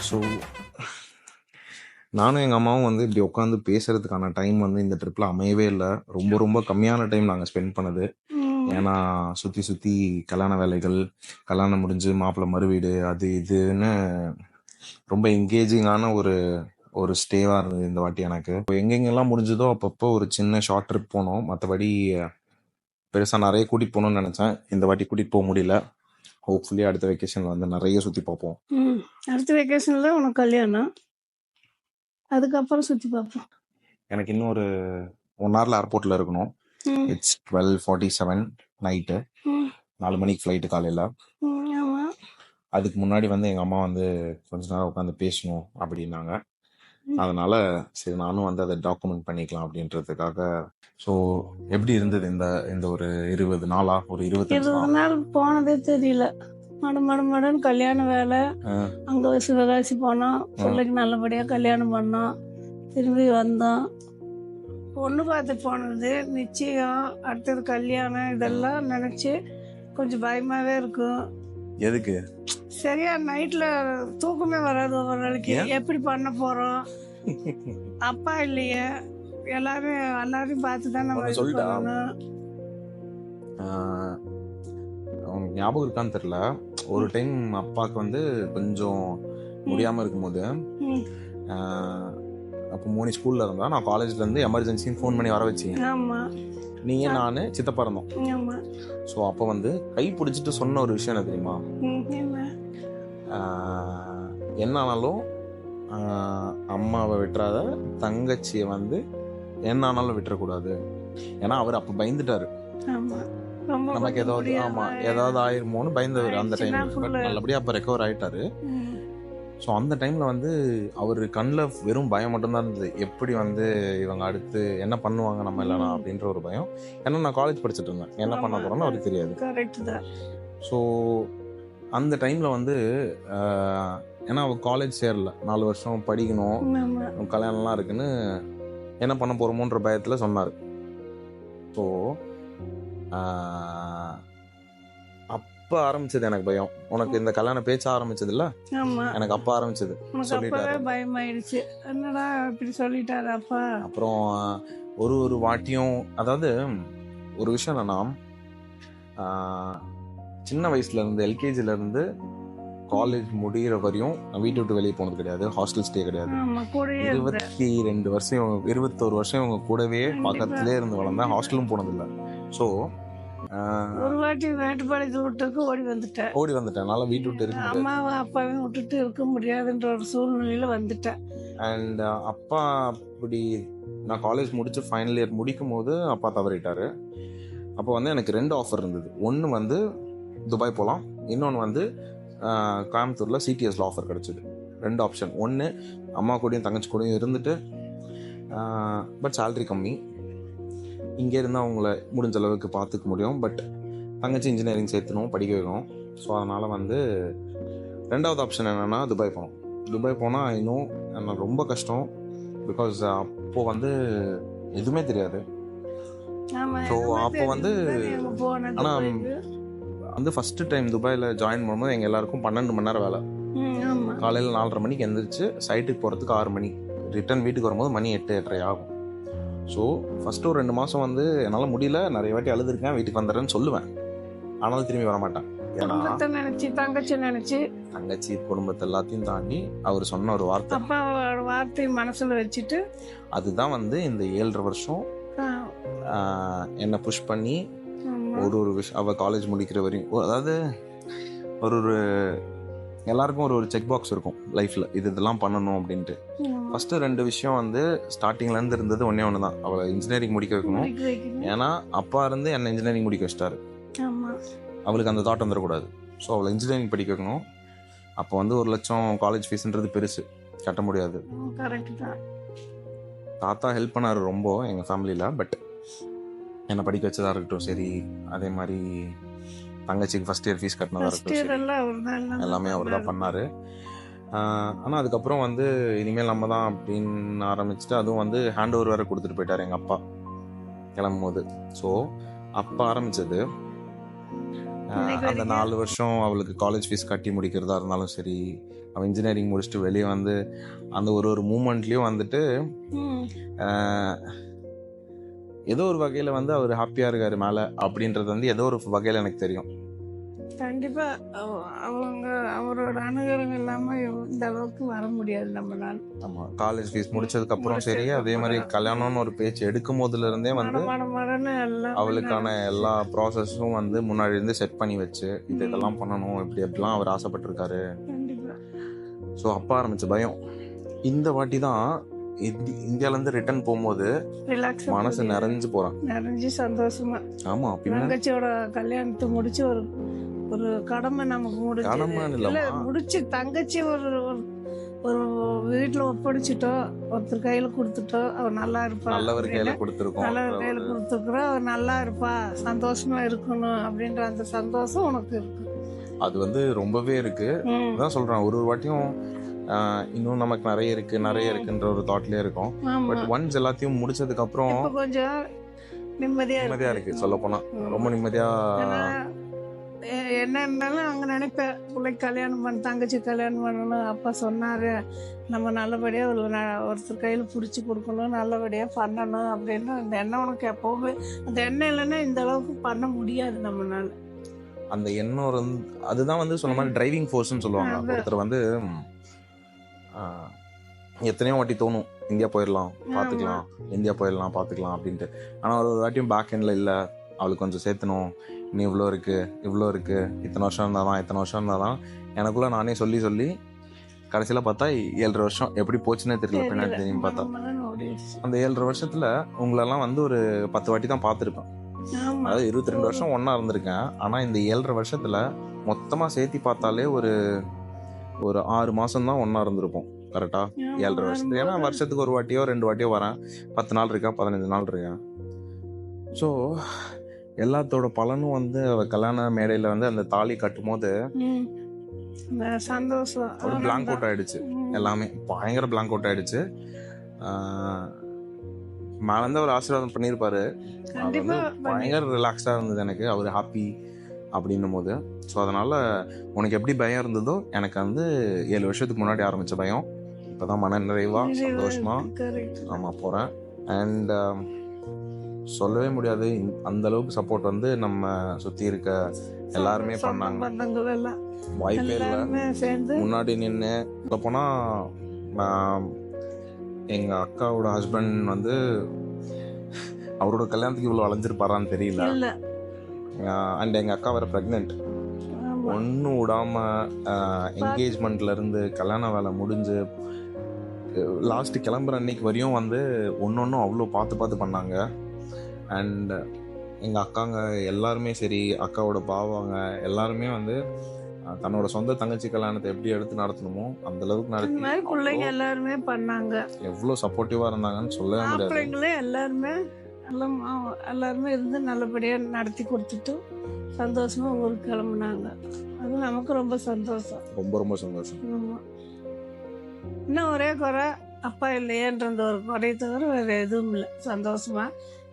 So நானும் எங்கள் அம்மாவும் வந்து இப்படி உட்காந்து பேசுறதுக்கான டைம் வந்து இந்த ட்ரிப்பில் அமையவே இல்லை ரொம்ப ரொம்ப கம்மியான டைம் நாங்கள் ஸ்பெண்ட் பண்ணது. ஏன்னா சுற்றி சுற்றி கல்யாண வேலைகள் கல்யாணம் முடிஞ்சு மாப்பிள்ளை மறுவீடு அது இதுன்னு ரொம்ப என்கேஜிங்கான ஒரு ஒரு ஸ்டேவாக இருந்தது இந்த வாட்டி எனக்கு. இப்போ எங்கெங்கெல்லாம் முடிஞ்சதோ அப்பப்போ ஒரு சின்ன ஷார்ட் ட்ரிப் போனோம். மற்றபடி பெருசாக நிறைய கூட்டிகிட்டு போகணும்னு நினச்சேன். இந்த வாட்டி கூட்டிகிட்டு போக முடியல. ஹோப்ஃபுல்லி அடுத்த வெக்கேஷனில் வந்து நிறைய சுற்றி பார்ப்போம். ம். அடுத்த வெக்கேஷனில் உனக்கு கல்யாணம். அதுக்கப்புறம் சுற்றி பார்ப்போம். எனக்கு இன்னும் ஒரு ஒன் ஹவரில் ஏர்போர்ட்டில் இருக்கணும். It's twelve forty seven night நாலு மணிக்கு ஃப்ளைட்டு காலையில். அதுக்கு முன்னாடி வந்து எங்கள் அம்மா வந்து கொஞ்ச நேரம் உட்காந்து பேசணும் அப்படின்னாங்க. அதனால சரி நானும் வந்து அதை டாக்குமெண்ட் பண்ணிக்கலாம் அப்படின்றதுக்காக. ஸோ எப்படி இருந்தது இந்த இந்த ஒரு இருபது நாளா? ஒரு இருபத்தஞ்சு இருபது நாள்? போனதே தெரியல. மட மட மடன்னு கல்யாண வேலை. அங்கே சிவகாசி போனோம் பிள்ளைக்கு நல்லபடியாக கல்யாணம் பண்ணோம் திரும்பி வந்தோம் பொண்ணு பார்த்து போனது நிச்சயம் அடுத்தது கல்யாணம் இதெல்லாம் நினச்சி கொஞ்சம் பயமாகவே இருக்கும். எதுக்கு? சரியா நைட்டில் தூக்கமே வராது ஒவ்வொரு நாளைக்கு? எப்படி பண்ண போகிறோம் அப்பா இல்லையே. எல்லாரும் எல்லாரையும் பார்த்து தான் நம்ம சொல்லிட்டா? ஞாபகம் இருக்கான்னு தெரியல. ஒரு டைம் அப்பாவுக்கு வந்து கொஞ்சம் முடியாம இருக்கும்போது அப்போ மோனி ஸ்கூல்ல இருந்தா நான் காலேஜ்ல இருந்து எமர்ஜென்சின்னு ஃபோன் பண்ணி வர வச்சேன். நீங்க நானு சித்தப்பா இருந்தோம். ஸோ அப்போ வந்து கை பிடிச்சிட்டு சொன்ன ஒரு விஷயம் என்ன தெரியுமா? ம் என்ன? ஆஹ், என்ன ஆனாலும் ஆஹ், அம்மாவை விட்டுறாத தங்கச்சியை வந்து என்ன ஆனாலும் விட்டுறக்கூடாது. ஏன்னா அவர் அப்போ பயந்துட்டாரு. நமக்கு ஏதாவது ஆமா ஏதாவது ஆயிருமோன்னு பயந்தவர் அந்த டைம் பட் நல்லபடியா அப்ப ரெக்கவர் ஆயிட்டாரு. ஸோ அந்த டைம்ல வந்து அவர் கண்ணில் வெறும் பயம் மட்டும்தான் இருந்தது. எப்படி வந்து இவங்க அடுத்து என்ன பண்ணுவாங்க நம்ம இல்லைனா. அப்படின்ற ஒரு பயம். ஏன்னா நான் காலேஜ் படிச்சுட்டு இருந்தேன். என்ன பண்ண. போறோம்னு அவருக்கு தெரியாது. ஸோ அந்த டைம்ல வந்து ஏன்னா அவ காலேஜ் சேரல. நாலு வருஷம் படிக்கணும். கல்யாணம்லாம் இருக்குன்னு என்ன பண்ண போறோமோன்ற பயத்துல சொன்னார். ஸோ அப்போ ஆரம்பிச்சது எனக்கு பயம். உனக்கு இந்த கல்யாண பேச்ச ஆரம்பிச்சது இல்ல எனக்கு அப்போ ஆரம்பிச்சது. சொல்லிட்டாரு. பயமாயிடுச்சு. என்னடா இப்படி சொல்லிட்டாரு அப்பா? அப்புறம் ஒரு ஒரு வாட்டியும் அதாவது ஒரு விஷயம் என்னன்னா சின்ன வயசுல இருந்து எல்கேஜில இருந்து காலேஜ் முடியிற வரையும் நான் வீட்டை விட்டு வெளியே போனது கிடையாது. ஹாஸ்டல் ஸ்டே கிடையாது. இருபத்தி ரெண்டு வருஷம் இருபத்தோரு வருஷம் இவங்க கூடவே கண்டிப்பா. பக்கத்திலே இருந்து வளர்ந்தேன். ஹாஸ்டலும் போனதில்லை. ஸோ ஒரு வாட்டி மேட்டுப்பாளையத்து விட்டுக்கு ஓடி வந்துட்டேன். ஓடி வந்துட்டேன். என்னால் வீட்டு விட்டு இருக்க அம்மாவும் அப்பாவையும் விட்டுட்டு இருக்க முடியாதுன்ற ஒரு சூழ்நிலையில வந்துட்டேன். அண்ட் அப்பா அப்படி நான் காலேஜ் முடிச்சு ஃபைனல் இயர் முடிக்கும் போது அப்பா தவறிட்டாரு. அப்போ வந்து எனக்கு ரெண்டு ஆஃபர் இருந்தது. ஒன்று வந்து துபாய் போகலாம் இன்னொன்று வந்து கோயம்புத்தூரில் சிடிஎஸ்ல ஆஃபர் கிடச்சிது. ரெண்டு ஆப்ஷன் ஒன்று அம்மா கூடயும் தங்கச்சி கூடயும் இருந்துட்டு பட் salary கம்மி. இங்கே இருந்து அவங்கள முடிஞ்ச அளவுக்கு பார்த்துக்க முடியும். பட் தங்கச்சி இன்ஜினியரிங் சேர்த்தணும் படிக்க வைக்கணும். ஸோ அதனால் வந்து ரெண்டாவது ஆப்ஷன் என்னென்னா துபாய் போகணும். துபாய் போனால் இன்னும் எனக்கு ரொம்ப கஷ்டம். பிகாஸ் அப்போது வந்து எதுவுமே தெரியாது. எதுவுமே அப்போ வந்து- தெரியாது. எங்க போனது ஆனா, போயிட்டு. வந்து ஃபஸ்ட்டு டைம் துபாயில் ஜாயின் பண்ணும்போது எங்கள் எல்லாருக்கும் பன்னெண்டு மணி நேரம் வேலை. காலையில் நாலரை மணிக்கு எந்திரிச்சு சைட்டுக்கு போகிறதுக்கு ஆறு மணி. ரிட்டர்ன் வீட்டுக்கு வரும்போது மணி எட்டு எட்டரை ஆகும். ஸோ ஃபஸ்ட்டு ஒரு ரெண்டு மாதம் வந்து என்னால் முடியல. நிறைய வாட்டி அழுதுருக்கேன். வீட்டுக்கு வந்துடுறேன்னு சொல்லுவேன். ஆனாலும் திரும்பி வர மாட்டேன் குடும்பத்தை நினைச்சு தங்கச்சி நினைச்சு. தங்கச்சி குடும்பத்தை எல்லாத்தையும் தாண்டி அவர் சொன்ன ஒரு வார்த்தை. அப்பாவோட வார்த்தை மனசுல வச்சுட்டு. அதுதான் வந்து இந்த ஏழரை வருஷம். என்னை புஷ் பண்ணி. ஒரு ஒரு விஷயம் அவள் காலேஜ் முடிக்கிற வரையும். அதாவது ஒரு ஒரு எல்லாருக்கும் ஒரு ஒரு செக் பாக்ஸ் இருக்கும் லைஃப்பில் இது இதெல்லாம் பண்ணணும் அப்படின்ட்டு. ஃபஸ்ட்டு ரெண்டு விஷயம் வந்து ஸ்டார்டிங்லேருந்து இருந்தது ஒன்றே ஒன்று தான் அவளை இன்ஜினியரிங் முடிக்க வைக்கணும். ஏன்னா அப்பா இருந்து என்னை இன்ஜினியரிங் முடிக்க வச்சிட்டாரு. அவளுக்கு அந்த தாட் வந்துடக்கூடாது ஸோ அவளை இன்ஜினியரிங் படிக்க வைக்கணும். அப்போ வந்து ஒரு லட்சம் காலேஜ் ஃபீஸ்ன்றது பெருசு. கட்ட முடியாது. தாத்தா ஹெல்ப் பண்ணாரு ரொம்ப எங்கள் ஃபேமிலியில் பட் என்னை படிக்க வச்சதா இருக்கட்டும் சரி அதே மாதிரி தங்கச்சிக்கு ஃபர்ஸ்ட் இயர் ஃபீஸ் கட்டினதா ஃபர்ஸ்ட் இருக்கட்டும் எல்லாமே அவர் தான் பண்ணாரு. ஆனால் அதுக்கப்புறம் வந்து இனிமேல் நம்ம தான் அப்படின்னு ஆரம்பிச்சுட்டு அதுவும் வந்து ஹேண்ட் ஓவர் வேற கொடுத்துட்டு போயிட்டாரு எங்கள் அப்பா. கிளம்பும் போது ஸோ அப்போ ஆரம்பிச்சது இன்னைக்கு அந்த? நாலு வருஷம் அவளுக்கு காலேஜ் ஃபீஸ் கட்டி முடிக்கிறதா இருந்தாலும் சரி அவள் இன்ஜினியரிங் முடிச்சுட்டு வெளியே வந்து அந்த ஒரு ஒரு மூமெண்ட்லேயும் வந்துட்டு ஏதோ ஒரு வகையில் வந்து அவர் ஹாப்பியாக இருக்காரு மேலே அப்படின்றது வந்து ஏதோ ஒரு வகையில் எனக்கு தெரியும். கண்டிப்பா அவ- அவங்க அவரோட அனுகிரகம் இல்லாம இந்த அளவுக்கு வர முடியாது நம்மளால. ஆமாம் காலேஜ் ஃபீஸ் முடிச்சதுக்கப்புறம் சரி அதே மாதிரி கல்யாணம்னு ஒரு பேச்சு எடுக்கும் போதுல இருந்தே வந்து அவளுக்கான எல்லா ப்ராசஸும் வந்து முன்னாடி இருந்து செட் பண்ணி வச்சு இது இதெல்லாம் பண்ணணும் இப்படி எப்படிலாம் அவர் ஆசைப்பட்டிருக்காரு. ஸோ அப்போ ஆரம்பிச்ச பயம். இந்த வாட்டி தான் இந்தி- இந்தியாலேருந்து ரிட்டர்ன் போகும்போது மனசு நிறைஞ்சு போகிறான் நிறைஞ்சு சந்தோஷமா. ஆமா பின்ன? தங்கச்சியோட கல்யாணத்தை முடிச்சு ஒரு ஒரு கடமை நமக்கு முடிச்சு. முடிச்சு தங்கச்சி ஒரு ஒரு- வீட்டுல ஒப்படைச்சிட்டோ ஒருத்தர் கையில கொடுத்துட்டோ அவர் நல்லா இருப்பா நல்லவர் கையில கொடுத்துருக்கோம். நல்லவர் கையில கொடுத்துக்கிறோம் அவர் நல்லா இருப்பா சந்தோஷமா இருக்கணும் அப்படின்ற அந்த சந்தோஷம் உனக்கு இருக்கு. அது வந்து ரொம்பவே இருக்கு. அதான் சொல்றேன் ஒரு ஒரு வாட்டியும் இன்னும் நமக்கு நிறைய இருக்கு நிறைய இருக்குன்ற ஒரு தாட்லயே இருக்கும். பட் ஒன்ஸ் எல்லாத்தையும் முடிச்சதுக்கு அப்புறம் கொஞ்சம் நிம்மதியா நிம்மதியா இருக்கு. சொல்ல போனா ரொம்ப நிம்மதியா என்ன இருந்தாலும் அங்க நினைப்பேன் பிள்ளைக்கு கல்யாணம் பண்ண தங்கச்சி கல்யாணம் பண்ணணும். அப்பா சொன்னாரு நம்ம நல்லபடியா ஒரு ஒருத்தர் கையில புடிச்சு கொடுக்கணும் நல்லபடியா பண்ணணும். அப்படின்னு அந்த எண்ணம் உனக்கு எப்பவுமே அந்த எண்ணம் இல்லைன்னா இந்த அளவுக்கு பண்ண முடியாது நம்மளால. அந்த எண்ணம் வந்து அதுதான் வந்து சொன்ன மாதிரி டிரைவிங் ஃபோர்ஸ்னு சொல்லுவாங்க. ஒருத்தர் வந்து எத்தனையோ வாட்டி தோணும் இந்தியா போயிடலாம் பார்த்துக்கலாம் இந்தியா போயிடலாம் பார்த்துக்கலாம் அப்படின்ட்டு. ஆனால் ஒரு வாட்டியும் பேக் எண்டில் இல்லை அவளுக்கு கொஞ்சம் சேர்த்தணும் நீ இவ்வளோ இருக்கு இவ்வளோ இருக்கு இத்தனை வருஷம் இருந்தால் தான் இத்தனை வருஷம் இருந்தால் தான் எனக்குள்ள நானே சொல்லி சொல்லி கடைசியில் பார்த்தா ஏழரை வருஷம். எப்படி போச்சுன்னே தெரியல பின்னாடி. தெரியும் பார்த்தா. அந்த ஏழரை வருஷத்துல உங்களெல்லாம் வந்து ஒரு பத்து வாட்டி தான் பார்த்துருப்பேன். அதாவது இருபத்தி ரெண்டு வருஷம் ஒன்றா இருந்திருக்கேன். ஆனால் இந்த ஏழரை வருஷத்துல மொத்தமாக சேர்த்தி பார்த்தாலே ஒரு ஒரு ஆறு மாசம் தான் ஒன்றா இருந்திருப்போம். கரெக்டா ஆமா, ஏழரை வருஷத்துக்கு ஏன்னா வருஷத்துக்கு ஒரு வாட்டியோ ரெண்டு வாட்டியோ வரேன். பத்து நாள் இருக்கா பதினஞ்சு நாள் இருக்கேன் ஸோ எல்லாத்தோட பலனும் வந்து கல்யாண மேடையில் வந்து அந்த தாலி கட்டும் போது சந்தோஷம். ஒரு பிளாங்க் அவுட் ஆயிடுச்சு. எல்லாமே பயங்கர பிளாங்க் அவுட் ஆயிடுச்சு. மேலேருந்து அவர் ஆசீர்வாதம் பண்ணியிருப்பாரு. பயங்கர ரிலாக்ஸாக இருந்தது எனக்கு. அவர் ஹாப்பி அப்படின்னும் போது ஸோ அதனால உனக்கு எப்படி பயம் இருந்ததோ எனக்கு வந்து ஏழு வருஷத்துக்கு முன்னாடி ஆரம்பிச்ச பயம். இப்போதான் மன நிறைவா சந்தோஷமா கரெக்ட் ஆமா போறேன். அண்ட் சொல்லவே முடியாது. அந்த அளவுக்கு சப்போர்ட் வந்து நம்ம சுத்தி இருக்க எல்லாருமே பண்ணாங்க. வாய்ப்பே இல்லை. முன்னாடி நின்று போனா எங்க அக்காவோட ஹஸ்பண்ட் வந்து அவரோட கல்யாணத்துக்கு இவ்வளவு அலைஞ்சிருப்பாரான்னு தெரியல. அண்ட் எங்க அக்கா வேற பிரெக்னென்ட் ஒன்றும் விடாம என்கேஜ்மெண்ட்ல இருந்து கல்யாண வேலை முடிஞ்சு லாஸ்ட் கிளம்புற அன்னைக்கு வரையும் வந்து ஒன்னொன்னும் அவ்வளோ பார்த்து பார்த்து பண்ணாங்க. அண்ட் எங்கள் அக்காங்க எல்லாருமே சரி அக்காவோட பாவாங்க எல்லாருமே வந்து தன்னோட சொந்த தங்கச்சி கல்யாணத்தை எப்படி எடுத்து நடத்தணுமோ அந்த அளவுக்கு மாதிரி பிள்ளைங்க நடத்தி எல்லாருமே பண்ணாங்க. எவ்வளோ சப்போர்ட்டிவாக இருந்தாங்கன்னு சொல்லவே முடியாது. எல்லாருமே எல்லாருமே இருந்து நல்லபடியா நடத்தி கொடுத்துட்டு சந்தோஷமா ஊருக்கு கிளம்புனாங்க. அது நமக்கு ரொம்ப சந்தோஷம். ரொம்ப ரொம்ப சந்தோஷம். ஆமா. இன்னும் ஒரே குறை அப்பா இல்லையேன்ற ஒரு குறையை தவிர வேற எதுவும் இல்லை. சந்தோஷமா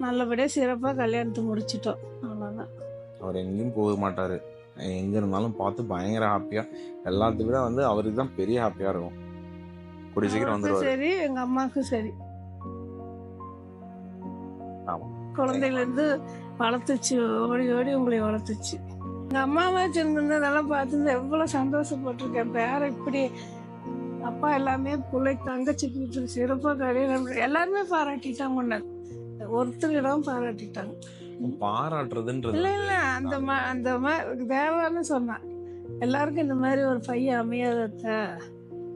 நல்லபடியா சிறப்பா கல்யாணத்தை முடிச்சிட்டோம். அவ்வளவுதான். அவர் எங்கேயும் போக மாட்டாரு. எங்க இருந்தாலும் பார்த்து பயங்கர ஹாப்பியா எல்லாத்தையும் விட வந்து அவருக்கு தான் பெரிய ஹாப்பியா இருக்கும். கூடிய சீக்கிரம் வந்துருவாரு. சரி எங்க அம்மாவுக்கும் சரி. ஆமா. குழந்தையில இருந்து வளர்த்துச்சு ஓடி ஓடி உங்களை வளர்த்துச்சு. எங்க அம்மாவை சின்னதெல்லாம் பார்த்து எவ்வளவு சந்தோஷப்பட்டிருக்கேன். பேர இப்படி அப்பா எல்லாமே பிள்ளை தங்கச்சிக்கு சிறப்பா கல்யாணம் எல்லாருமே பாராட்டிட்டாங்க உன்னை. ஒருத்தரிடம் பாராட்டிட்டாங்க. பாராட்டுறதுன்றது இல்ல இல்ல அந்த மா- அந்த மாதிரி தேவான்னு சொன்னான். எல்லாருக்கும் இந்த மாதிரி ஒரு பையன் அமையாதத்த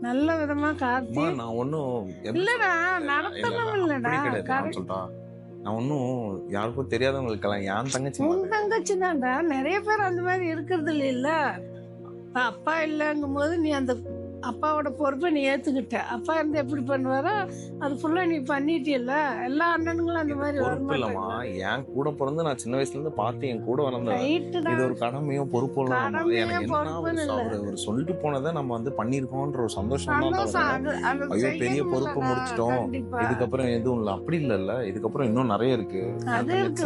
நல்ல விதமா காத்தி அம்மா, நான் ஒன்னும் இல்லடா நடத்தணும் இல்லடா. சொல்லிட்டா நான் ஒன்னும் யாருக்கும் தெரியாதவங்களுக்கு கல்யாணம் என் தங்கச்சி உன். தங்கச்சி தான்டா நிறைய பேர் அந்த மாதிரி இருக்கிறது இல்ல. அப்பா இல்லைங்கும் போது நீ அந்த அப்பாவோட பொறுப்பை நீ ஏத்துக்கிட்ட. அப்பா இருந்து எப்படி பண்ணுவாரோ அது ஃபுல்லா நீ பண்ணிட்டியல்ல? எல்லா அண்ணனுங்களும் அந்த மாதிரி பொறுப்பு இல்லம்மா. என் கூட பிறந்து நான் சின்ன வயசுல இருந்து பார்த்து என் கூட வளர்ந்தேன் இது ஒரு கடமையும் பொறுப்பும் எனக்கு என்ன பொறுப்புன்னு ஒரு. அவர் சொல்லிட்டு போனதை நம்ம வந்து பண்ணிருக்கோம்ன்ற ஒரு சந்தோஷம் தான் ஐயோ, பெரிய பொறுப்பு முடிச்சிட்டோம். இதுக்கப்புறம் எதுவும் இல்ல. அப்படி இல்ல இதுக்கப்புறம் இன்னும் நிறைய இருக்கு. அது என்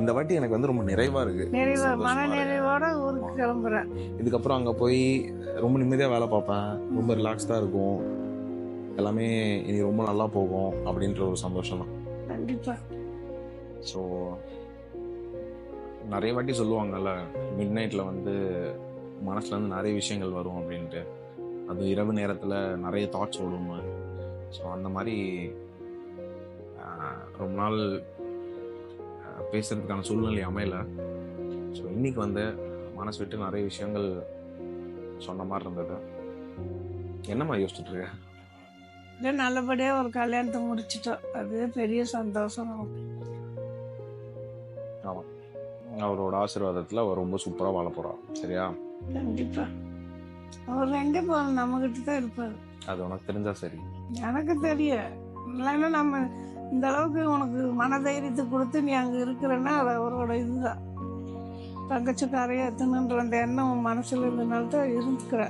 இந்த வாட்டி எனக்கு வந்து ரொம்ப நிறைவா இருக்கு. நிறைவா சந்தோஷமா மன இருக்கு. நிறைவோட ஊருக்கு கிளம்புறேன். இதுக்கப்புறம் அங்க போய் ரொம்ப நிம்மதியா வேலை பார்ப்பேன். ரொம்ப ரிலாக்ஸ்டா இருக்கும். எல்லாமே இனி ரொம்ப நல்லா போகும் அப்படின்ற ஒரு சந்தோஷம் தான். கண்டிப்பா. ஸோ நிறைய வாட்டி சொல்லுவாங்கல்ல மிட் நைட்டில் வந்து மனசுல இருந்து நிறைய விஷயங்கள் வரும் அப்படின்ட்டு. அது இரவு நேரத்தில் நிறைய தாட்ஸ் ஓடும். ஸோ அந்த மாதிரி ரொம்ப நாள் ஆஹ், பேசுறதுக்கான சூழ்நிலை அமையல. ஸோ இன்னைக்கு வந்து மனசு விட்டு நிறைய விஷயங்கள் சொன்ன மாதிரி இருந்தது. என்னம்மா யோசிச்சுட்டு இருக்க இதே நல்லபடியா ஒரு கல்யாணத்தை முடிச்சிட்டோம். அது பெரிய சந்தோஷம் நமக்கு. அவரோட ஆசீர்வாதத்தில் அவர் ரொம்ப சூப்பராக வாழ போறா சரியா? கண்டிப்பா. அவர் எங்க போகணும் நம்ம கிட்ட தான் இருப்பாரு. அது உனக்கு தெரிஞ்சா சரி. எனக்கு தெரியும் இல்லைன்னா நம்ம இந்த அளவுக்கு உனக்கு மனதைரியத்தை கொடுத்து நீ அங்க இருக்கிறன்னா அது அவரோட இதுதான். தங்கச்சி கரையை எத்தணுன்ற அந்த எண்ணம் உன் மனசுல இருந்தனால தான் இருந்துக்கிற.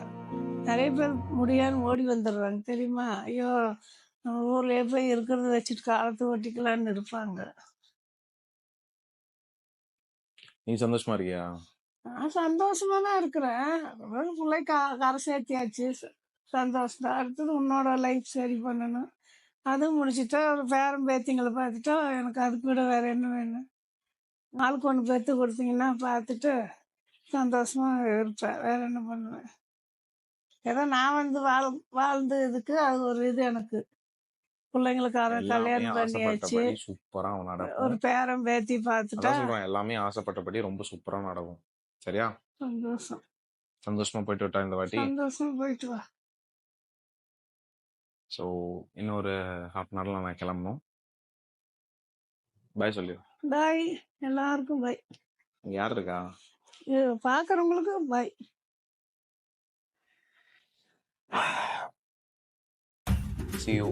நிறைய பேர் முடியான்னு ஓடி வந்துடுறாங்க தெரியுமா? ஐயோ நம்ம ஊர்லயே போய் இருக்கிறத வச்சுட்டு காலத்தை ஓட்டிக்கலான்னு இருப்பாங்க. நீ சந்தோஷமா இருக்கியா? நான் சந்தோஷமா தான் இருக்கிறேன். பிள்ளை கரை சேர்த்தியாச்சு. சந்தோஷம் தான். அடுத்தது உன்னோட லைஃப் சரி பண்ணணும். அதுவும் முடிச்சுட்டா ஒரு பேரன் பேத்திங்களை பார்த்துட்டா எனக்கு அதுக்கு விட வேற என்ன வேணும்? நாளுக்கு ஒன்று பெற்று கொடுத்தீங்கன்னா பார்த்துட்டு சந்தோஷமா இருப்பேன். வேற என்ன பண்ணுவேன்? ஏதோ நான் வந்து வாழ் வாழ்ந்த இதுக்கு அது ஒரு இது எனக்கு. பிள்ளைங்களுக்காக எல்லாமே கல்யாணம் பண்ணியாச்சு. சூப்பரா நடக்கும் ஒரு பேரன் பேத்தி பார்த்துட்டா சொல்றேன் எல்லாமே ஆசைப்பட்டபடி ரொம்ப சூப்பரா நடக்கும். சரியா? சந்தோஷம். சந்தோஷமா போயிட்டு விட்டா இந்த வாட்டி. சந்தோஷமா போயிட்டு வா. ஸோ இன்னொரு ஹாஃப் அன் ஹவர்ல நான் கிளம்பணும். பாய் சொல்லு பாய் எல்லாருக்கும் பாய் யார் இருக்கா? பார்க்குறவங்களுக்கு பாய் see you.